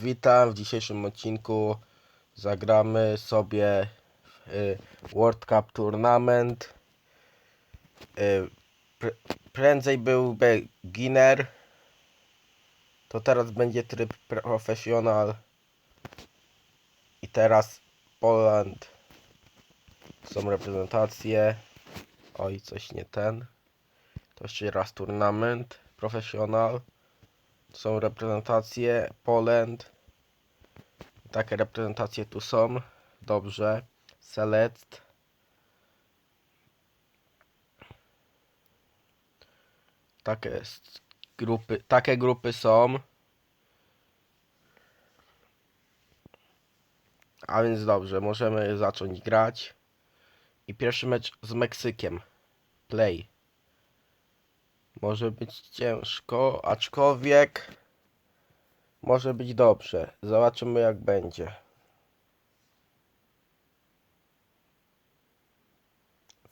Witam w dzisiejszym odcinku. Zagramy sobie y, World Cup Tournament. Y, pr prędzej był beginner. To teraz będzie tryb profesjonal. I teraz Poland. Są reprezentacje. Oj, coś nie ten. To jeszcze raz tournament. Profesjonal. Są reprezentacje Poland. Takie reprezentacje tu są. Dobrze. Select. Takie grupy, takie grupy są. A więc dobrze, możemy zacząć grać. I pierwszy mecz z Meksykiem. Play. Może być ciężko, aczkolwiek może być dobrze. Zobaczymy jak będzie.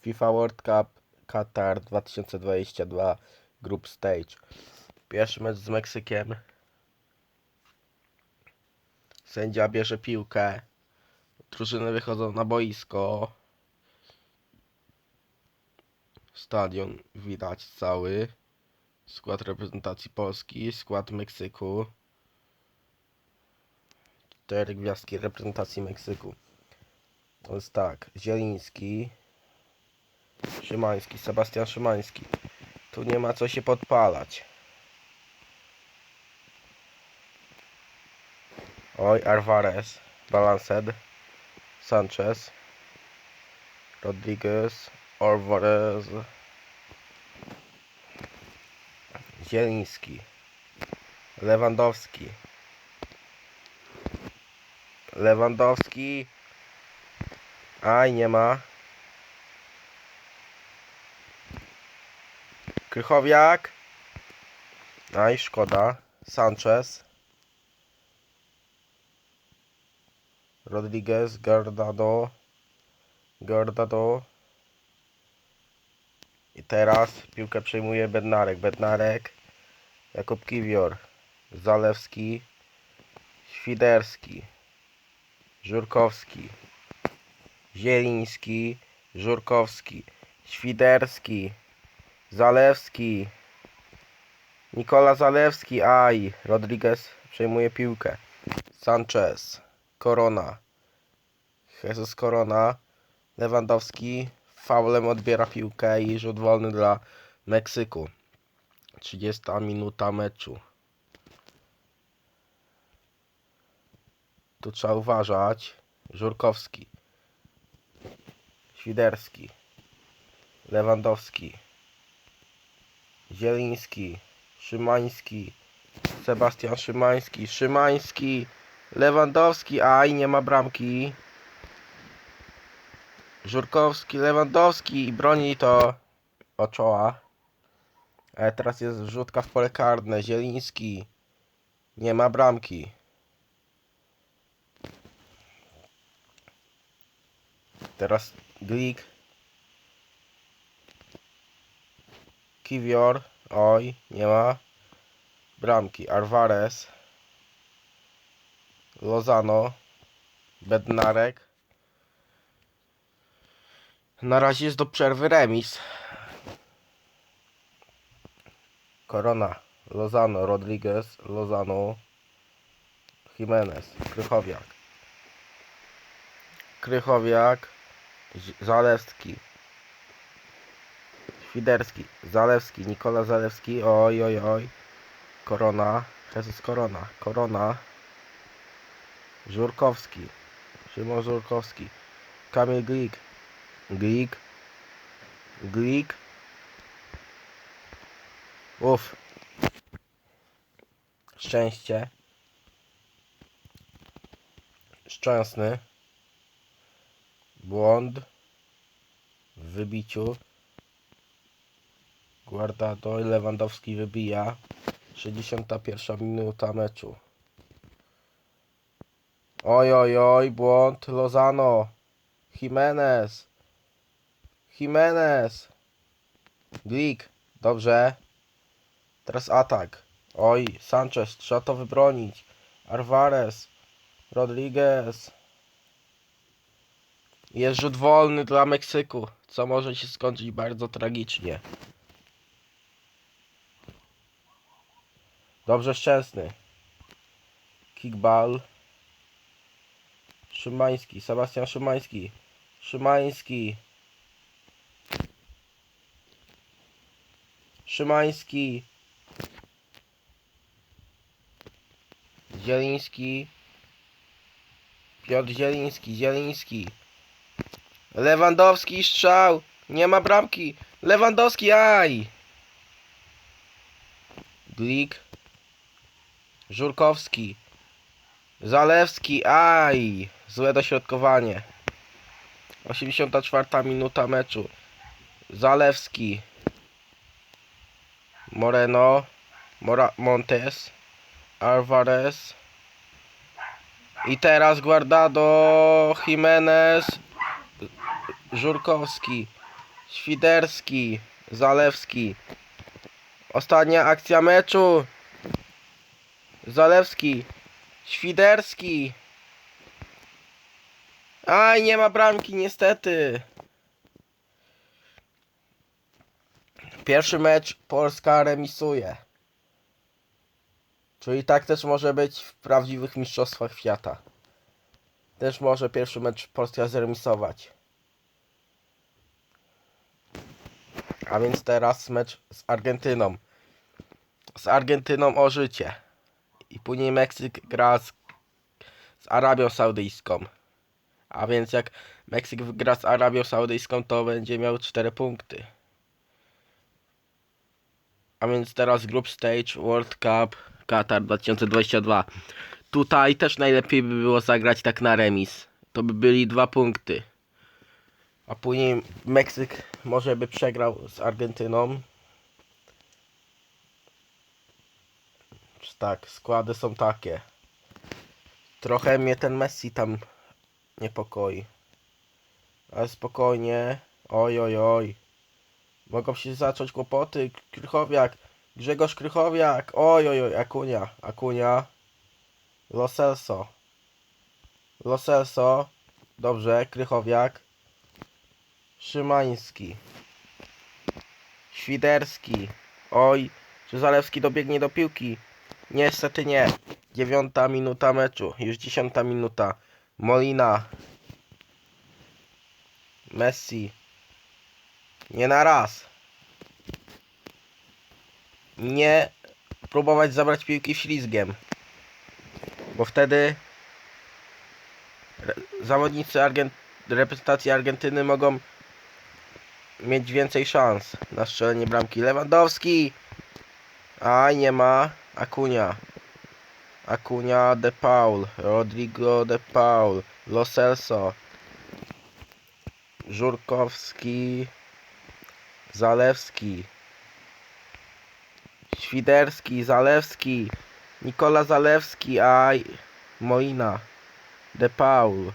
FIFA World Cup Qatar 2022 Group Stage. Pierwszy mecz z Meksykiem. Sędzia bierze piłkę. Drużyny wychodzą na boisko. Stadion widać cały. Skład reprezentacji Polski, skład Meksyku. Cztery gwiazdki reprezentacji Meksyku. To jest tak, Zieliński, Szymański, Sebastian Szymański. Tu nie ma co się podpalać. Oj, Alvarez, Balanced, Sanchez, Rodriguez, Alvarez, Zieliński, Lewandowski, Lewandowski, aj nie ma, Krychowiak, aj szkoda, Sanchez, Rodriguez, Gardado, Gardado, i teraz piłkę przejmuje Bednarek. Bednarek, Jakub Kiwior, Zalewski, Świderski, Żurkowski, Zieliński, Żurkowski, Świderski, Zalewski, Nikola Zalewski, aj, Rodriguez przejmuje piłkę. Sanchez, Korona, Jesus Korona, Lewandowski, faulem odbiera piłkę i rzut wolny dla Meksyku. 30 minuta meczu. Tu trzeba uważać. Żurkowski. Świderski. Lewandowski. Zieliński. Szymański. Sebastian Szymański. Szymański. Lewandowski. Aj, nie ma bramki. Żurkowski, Lewandowski i broni to Oczoła. Ale teraz jest wrzutka w pole karne. Zieliński. Nie ma bramki. Teraz Glik. Kiwior. Oj, nie ma bramki. Alvarez. Lozano. Bednarek. Na razie jest do przerwy remis. Korona, Lozano, Rodriguez, Lozano, Jimenez, Krychowiak. Krychowiak, Zalewski. Świderski, Zalewski, Nikola Zalewski, oj, oj, oj. Korona, Jesus Korona, Korona. Żurkowski, Szymon Żurkowski, Kamil Glik, Glik. Glik. Uff. Szczęście. Szczęsny. Błąd. W wybiciu. Guardado i Lewandowski wybija. 61 minuta meczu. Oj, oj, oj, błąd. Lozano. Jimenez. Jimenez. Glik. Dobrze. Teraz atak. Oj, Sanchez. Trzeba to wybronić. Alvarez. Rodriguez. Jest rzut wolny dla Meksyku, co może się skończyć bardzo tragicznie. Dobrze Szczęsny. Kickball. Szymański, Sebastian Szymański. Szymański. Szymański. Zieliński. Piotr Zieliński, Zieliński. Lewandowski strzał. Nie ma bramki. Lewandowski, aj. Glik. Żurkowski. Zalewski, aj. Złe dośrodkowanie. 84 minuta meczu. Zalewski. Moreno. Mora Montes. Alvarez. I teraz Guardado, Jimenez, Żurkowski, Świderski, Zalewski. Ostatnia akcja meczu. Zalewski, Świderski. Aj, nie ma bramki niestety. Pierwszy mecz Polska remisuje. Czyli tak też może być w prawdziwych mistrzostwach świata. Też może pierwszy mecz Polska zremisować. A więc teraz mecz z Argentyną. Z Argentyną o życie. I później Meksyk gra z, z Arabią Saudyjską. A więc jak Meksyk wygra z Arabią Saudyjską, to będzie miał 4 punkty. A więc teraz Group Stage World Cup Qatar 2022. Tutaj też najlepiej by było zagrać tak na remis. To by byli dwa punkty. A później Meksyk może by przegrał z Argentyną. Tak, składy są takie. Trochę mnie ten Messi tam niepokoi. Ale spokojnie. Oj, oj, oj. Mogą się zacząć kłopoty. Krychowiak. Grzegorz Krychowiak. Oj, oj, oj. Akunia. Akunia. Lo Celso. Lo Celso. Dobrze. Krychowiak. Szymański. Świderski. Oj. Czy Zalewski dobiegnie do piłki? Niestety nie. Dziewiąta minuta meczu. Już dziesiąta minuta. Molina. Messi. Nie na raz. Nie próbować zabrać piłki ślizgiem. Bo wtedy zawodnicy Argent- reprezentacji Argentyny mogą mieć więcej szans na strzelenie bramki. Lewandowski! Aj, nie ma. Akunia. Akunia de Paul. Rodrigo de Paul. Lo Celso. Żurkowski. Zalewski. Świderski, Zalewski, Nikola Zalewski, aj, Moina, De Paul,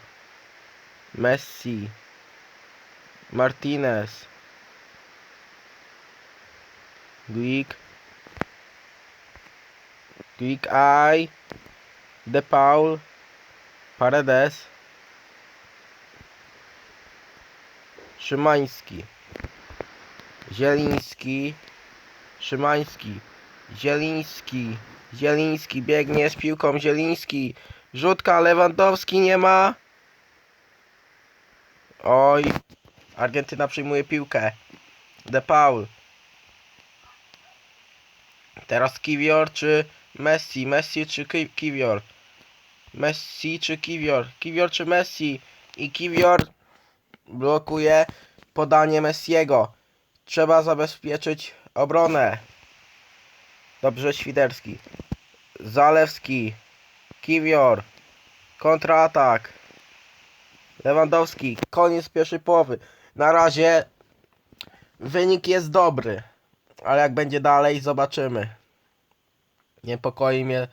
Messi, Martinez, Glik, Glik, aj, De Paul, Paredes, Szymański, Zieliński, Szymański, Zieliński, Zieliński biegnie z piłką, Zieliński, rzutka, Lewandowski nie ma. Oj, Argentyna przyjmuje piłkę. De Paul. Teraz Kiwior czy Messi, Messi czy Ki- Kiwior? Messi czy Kiwior? Kiwior czy Messi? I Kiwior blokuje podanie Messiego. Trzeba zabezpieczyć obronę. Dobrze, Świderski. Zalewski. Kiwior. Kontratak. Lewandowski. Koniec pierwszej połowy. Na razie wynik jest dobry. Ale jak będzie dalej, zobaczymy. Niepokoi mnie,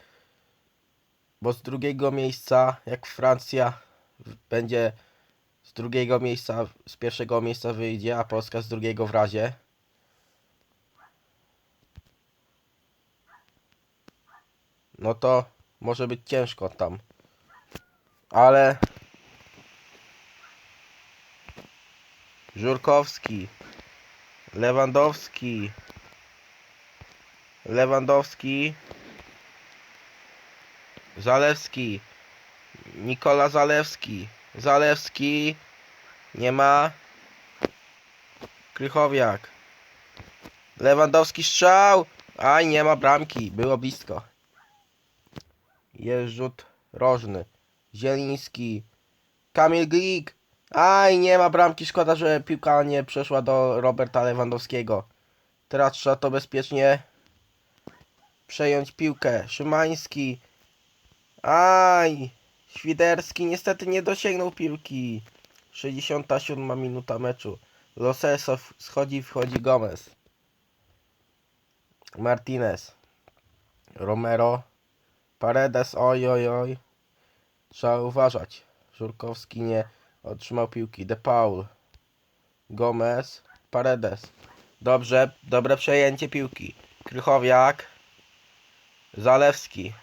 bo z drugiego miejsca, jak Francja będzie z drugiego miejsca, z pierwszego miejsca wyjdzie, a Polska z drugiego w razie. No to Może być ciężko tam. Ale... Żurkowski. Lewandowski. Lewandowski. Zalewski. Nikola Zalewski. Zalewski. Nie ma. Krychowiak. Lewandowski strzał. Aj, nie ma bramki. Było blisko. Jest rzut rożny. Zieliński. Kamil Glik. Aj, nie ma bramki. Szkoda, że piłka nie przeszła do Roberta Lewandowskiego. Teraz trzeba to bezpiecznie przejąć piłkę. Szymański. Aj. Świderski niestety nie dosięgnął piłki. 67 minuta meczu. Loseso schodzi, wchodzi Gomez. Martinez. Romero. Paredes, oj, oj, oj. Trzeba uważać. Żurkowski nie otrzymał piłki. De Paul. Gomez. Paredes. Dobrze, dobre przejęcie piłki. Krychowiak. Zalewski.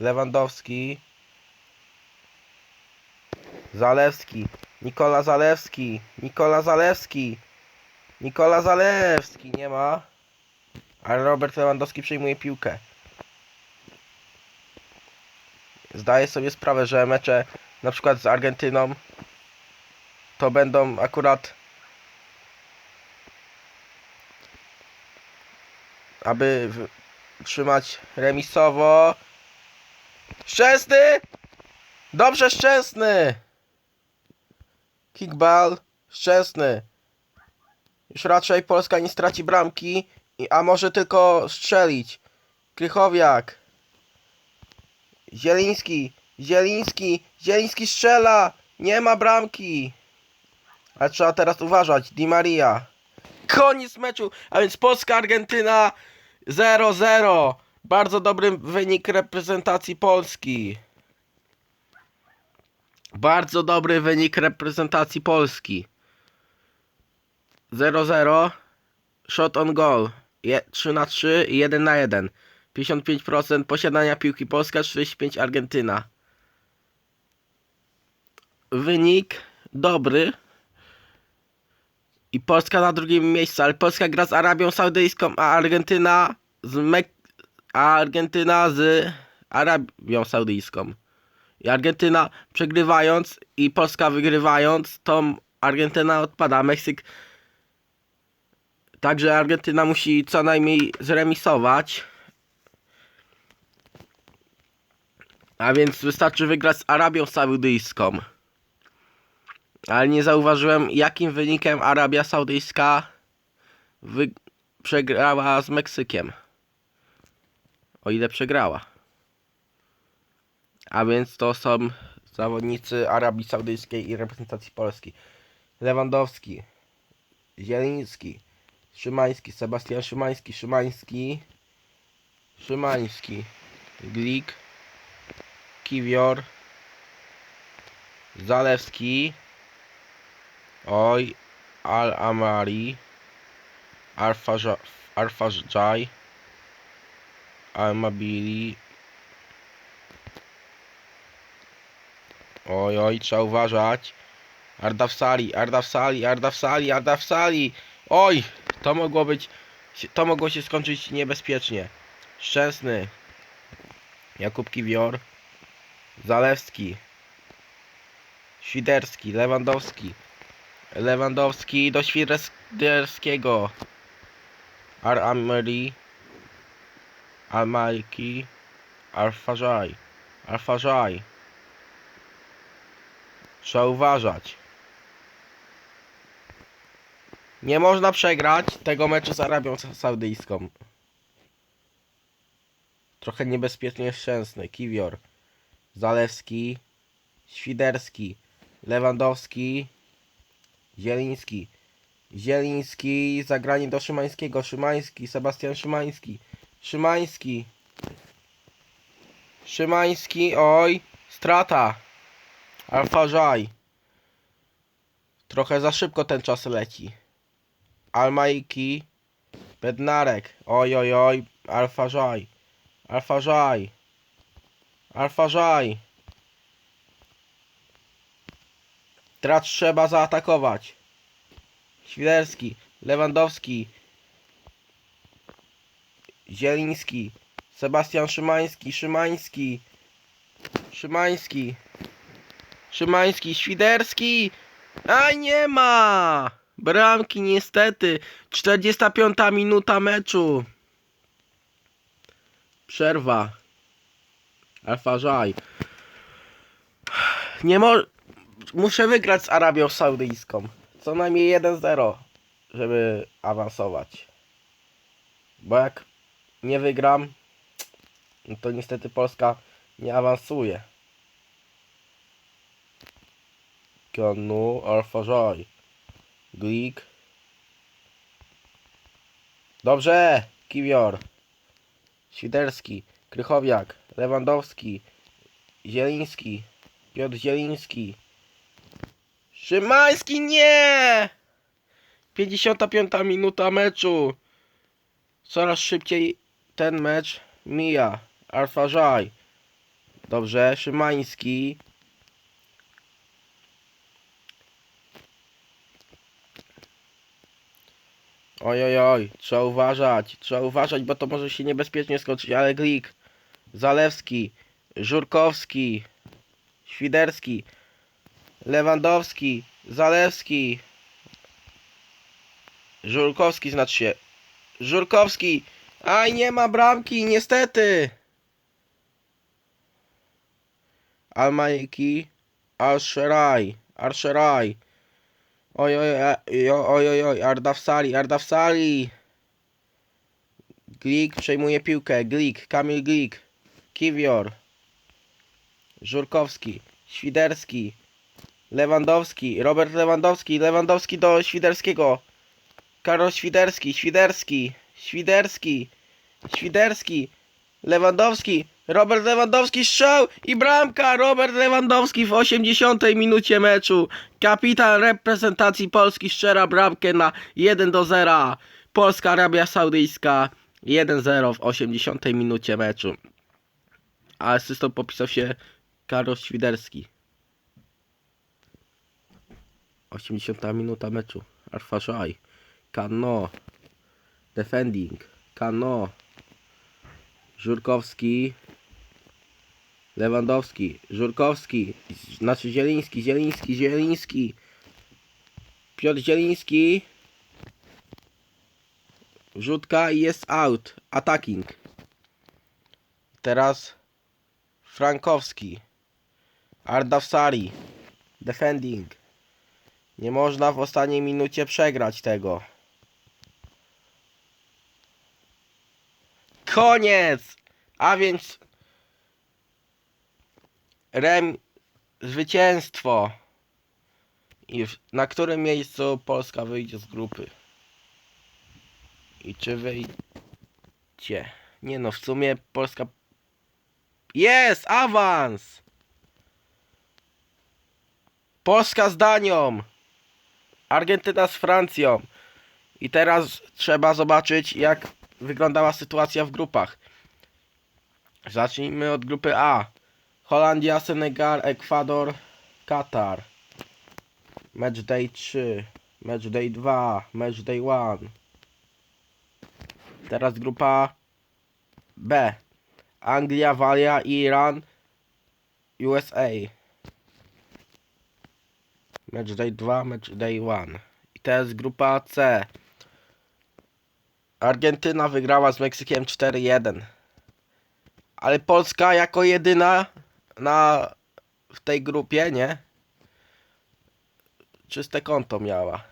Lewandowski. Zalewski. Nikola Zalewski. Nikola Zalewski. Nikola Zalewski. Nie ma. Ale Robert Lewandowski przejmuje piłkę. Zdaję sobie sprawę, że mecze na przykład z Argentyną to będą akurat aby trzymać remisowo. Szczęsny! Dobrze, Szczęsny! Kickball, Szczęsny. Już raczej Polska nie straci bramki, a może tylko strzelić. Krychowiak. Zieliński, Zieliński, Zieliński strzela! Nie ma bramki! Ale trzeba teraz uważać. Di Maria. Koniec meczu, a więc Polska-Argentyna 0-0. Bardzo dobry wynik reprezentacji Polski. Bardzo dobry wynik reprezentacji Polski. 0-0. Shot on goal. Je, 3 na 3 i 1 na 1. 55% posiadania piłki Polska, 45 Argentyna. Wynik dobry. I Polska na drugim miejscu, ale Polska gra z Arabią Saudyjską, a Argentyna z Mek a Argentyna z Arabią Saudyjską. I Argentyna przegrywając i Polska wygrywając, to Argentyna odpada. Meksyk Także Argentyna musi co najmniej zremisować. A więc wystarczy wygrać z Arabią Saudyjską. Ale nie zauważyłem, jakim wynikiem Arabia Saudyjska przegrała z Meksykiem. O ile przegrała. A więc to są zawodnicy Arabii Saudyjskiej i reprezentacji Polski. Lewandowski, Zieliński, Szymański, Sebastian Szymański, Szymański, Szymański, Glik, Kiwior, Zalewski, Oj, Al-Amari, Arfajaj, Al-Mabili. Oj, oj, trzeba uważać. Ardafsali, Ardafsali, Ardafsali, Ardafsali. Oj, to mogło być, to mogło się skończyć niebezpiecznie. Szczęsny. Jakub Kiwior. Zalewski. Świderski, Lewandowski. Lewandowski do Świderskiego. Ar-Ameri. Al-Maliki. Al-Fajaj. Al-Fajaj. Trzeba uważać. Nie można przegrać tego meczu z Arabią Sa- Saudyjską. Trochę niebezpiecznie szczęsny. Kiwior. Zalewski. Świderski. Lewandowski. Zieliński. Zieliński. Zagranie do Szymańskiego. Szymański. Sebastian Szymański. Szymański. Szymański. Oj. Strata. Alfażaj. Trochę za szybko ten czas leci. Almaiki. Bednarek. Oj, oj, oj. Alfażaj. Alfażaj. Alfa Żaj. Teraz trzeba zaatakować. Świderski, Lewandowski, Zieliński, Sebastian Szymański, Szymański, Szymański, Szymański, Świderski. A nie ma! Bramki niestety. 45 minuta meczu. Przerwa. Alfa Żaj. Nie mo... Muszę wygrać z Arabią Saudyjską. Co najmniej 1-0, żeby awansować. Bo jak nie wygram, no to niestety Polska nie awansuje. Konu, Alfa Żaj. Glik. Dobrze! Kiwior. Świderski. Krychowiak. Lewandowski. Zieliński. Piotr Zieliński. Szymański nie! 55 minuta meczu. Coraz szybciej ten mecz mija. Alfa Żaj. Dobrze, Szymański. Oj, oj, oj, trzeba uważać, trzeba uważać, bo to może się niebezpiecznie skończyć, ale Glik, Zalewski, Żurkowski, Świderski, Lewandowski, Zalewski, Żurkowski znaczy się, Żurkowski, aj nie ma bramki, niestety. Almajki, Arszeraj, Arszeraj. Oj, oj, oj, oj, oj, oj, Ardafsali, Ardafsali. Glik przejmuje piłkę, Glik, Kamil Glik, Kiwior, Żurkowski, Świderski, Lewandowski, Robert Lewandowski, Lewandowski do Świderskiego, Karol Świderski, Świderski, Świderski, Świderski, Lewandowski, Robert Lewandowski strzał i bramka! Robert Lewandowski w 80 minucie meczu. Kapitan reprezentacji Polski strzela bramkę na 1 do 0. Polska Arabia Saudyjska 1-0 w 80 minucie meczu. A asystą popisał się Karol Świderski. 80 minuta meczu. Alfa Szaj. Kano. Defending. Kano. Żurkowski. Lewandowski. Żurkowski. Znaczy Zieliński. Zieliński. Zieliński. Piotr Zieliński. Rzutka i jest out. Attacking. Teraz Frankowski. Ardafsari. Defending. Nie można w ostatniej minucie przegrać tego. Koniec! A więc rem zwycięstwo. I na którym miejscu Polska wyjdzie z grupy? I czy wyjdzie? Nie no, w sumie Polska jest awans! Polska z Danią. Argentyna z Francją. I teraz trzeba zobaczyć, jak wyglądała sytuacja w grupach. Zacznijmy od grupy A. Holandia, Senegal, Ekwador, Katar. Match day 3, match day 2, match day 1. Teraz grupa B. Anglia, Walia, Iran, USA. Match day 2, match day 1. I teraz grupa C. Argentyna wygrała z Meksykiem 4-1. Ale Polska jako jedyna na w tej grupie, nie? Czyste konto miała.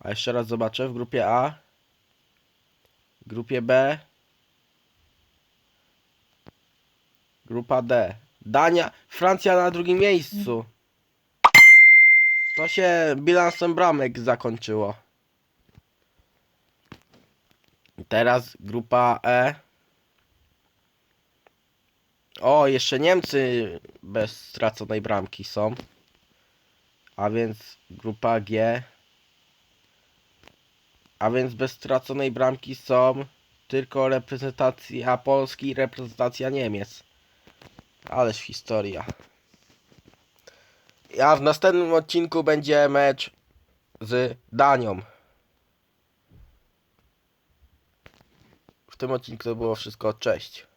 A jeszcze raz zobaczę w grupie A. Grupie B. Grupa D. Dania, Francja na drugim miejscu. To się bilansem bramek zakończyło. Teraz grupa E. O, jeszcze Niemcy bez straconej bramki są. A więc grupa G. A więc bez straconej bramki są tylko reprezentacja Polski i reprezentacja Niemiec. Ależ historia. A w następnym odcinku będzie mecz z Danią. W tym odcinku to było wszystko. Cześć.